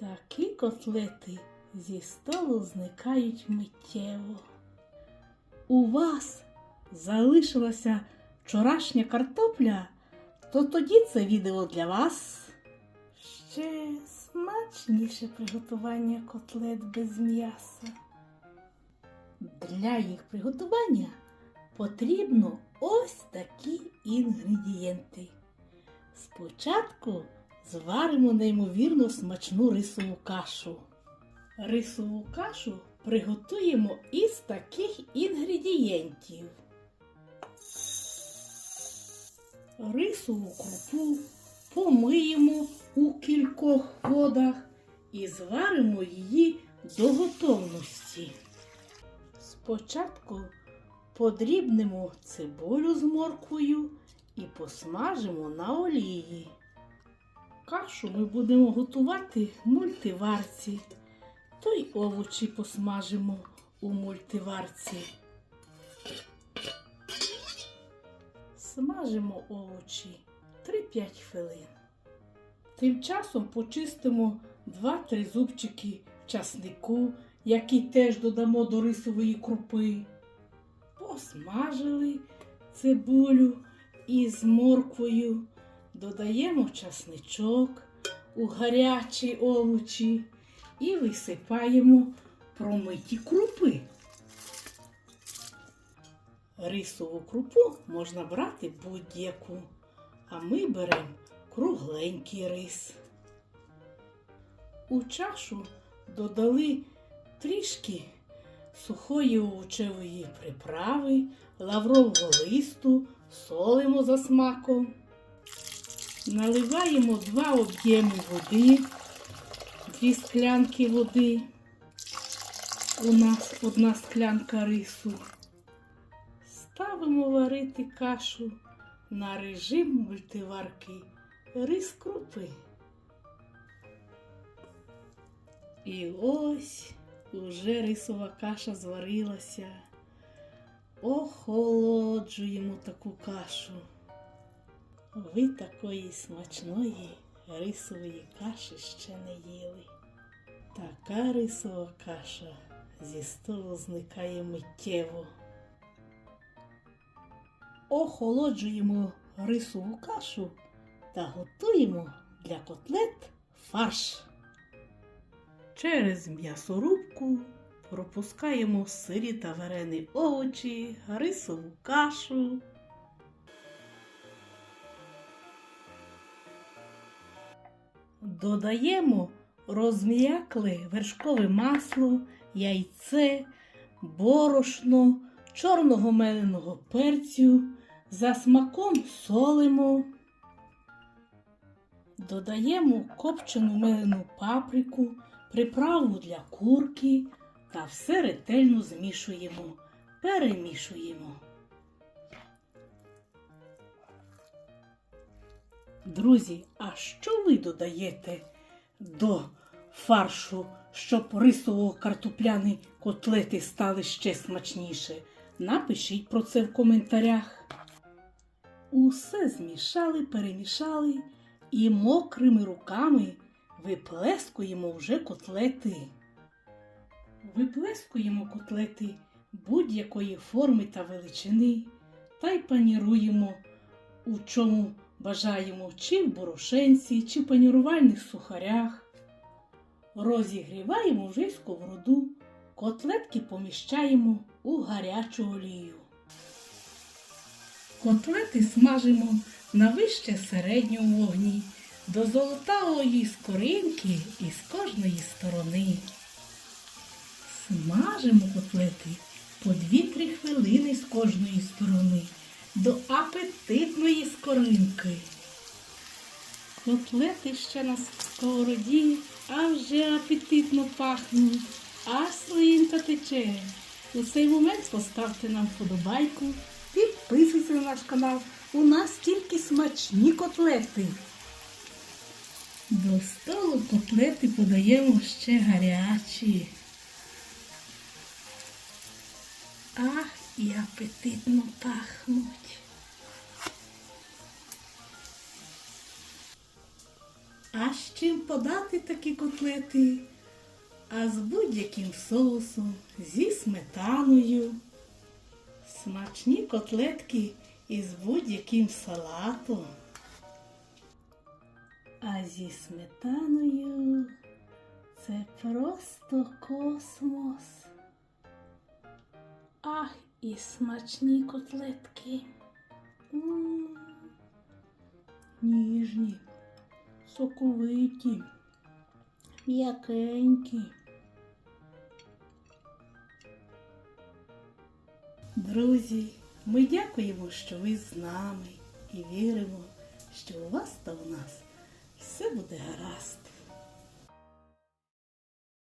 Такі котлети зі столу зникають миттєво. У вас залишилася вчорашня картопля, то тоді це відео для вас. Ще смачніше приготування котлет без м'яса. Для їх приготування потрібно ось такі інгредієнти. Спочатку зваримо неймовірно смачну рисову кашу. Рисову кашу приготуємо із таких інгредієнтів. Рисову крупу помиємо у кількох водах і зваримо її до готовності. Спочатку подрібнемо цибулю з морквою і посмажимо на олії. Кашу ми будемо готувати в мультиварці, то й овочі посмажимо у мультиварці. Смажимо овочі 3-5 хвилин. Тим часом почистимо 2-3 зубчики часнику, які теж додамо до рисової крупи. Посмажили цибулю із морквою, додаємо часничок у гарячі овочі і висипаємо промиті крупи. Рисову крупу можна брати будь-яку, а ми беремо кругленький рис. У чашу додали трішки сухої овочевої приправи, лаврового листу, солимо за смаком. Наливаємо два об'єми води, дві склянки води. У нас одна склянка рису. Ставимо варити кашу на режим мультиварки рис крупи. І ось уже рисова каша зварилася. Охолоджуємо таку кашу. Ви такої смачної рисової каші ще не їли. Така рисова каша зі столу зникає миттєво. Охолоджуємо рисову кашу та готуємо для котлет фарш. Через м'ясорубку пропускаємо сирі та варені овочі, рисову кашу. Додаємо розм'якле вершкове масло, яйце, борошно, чорного меленого перцю, за смаком солимо. Додаємо копчену мелену паприку, приправу для курки та все ретельно змішуємо, перемішуємо. Друзі, а що ви додаєте до фаршу, щоб рисово-картопляні котлети стали ще смачніше? Напишіть про це в коментарях. Усе змішали, перемішали і мокрими руками виплескуємо вже котлети. Виплескуємо котлети будь-якої форми та величини та й паніруємо, у чому бажаємо, чи в борошенці, чи панірувальних сухарях. Розігріваємо вже й сковороду, котлетки поміщаємо у гарячу олію. Котлети смажимо на вище середньому вогні до золотавої скоринки із кожної сторони. Смажимо котлети по 2-3 хвилини з кожної сторони до апетитної скоринки. Котлети ще на сковороді, а вже апетитно пахнуть, аж слинка тече. У цей момент поставте нам вподобайку, підписуйтесь на наш канал. У нас тільки смачні котлети. До столу котлети подаємо ще гарячі. Ах, і апетитно пахнуть. А з чим подати такі котлети? А з будь-яким соусом, зі сметаною. Смачні котлетки із будь-яким салатом. А зі сметаною це просто космос. Ах, і смачні котлетки. М, Ніжні, соковиті, м'якенькі. Друзі, ми дякуємо, що ви з нами і віримо, що у вас та у нас все буде гаразд.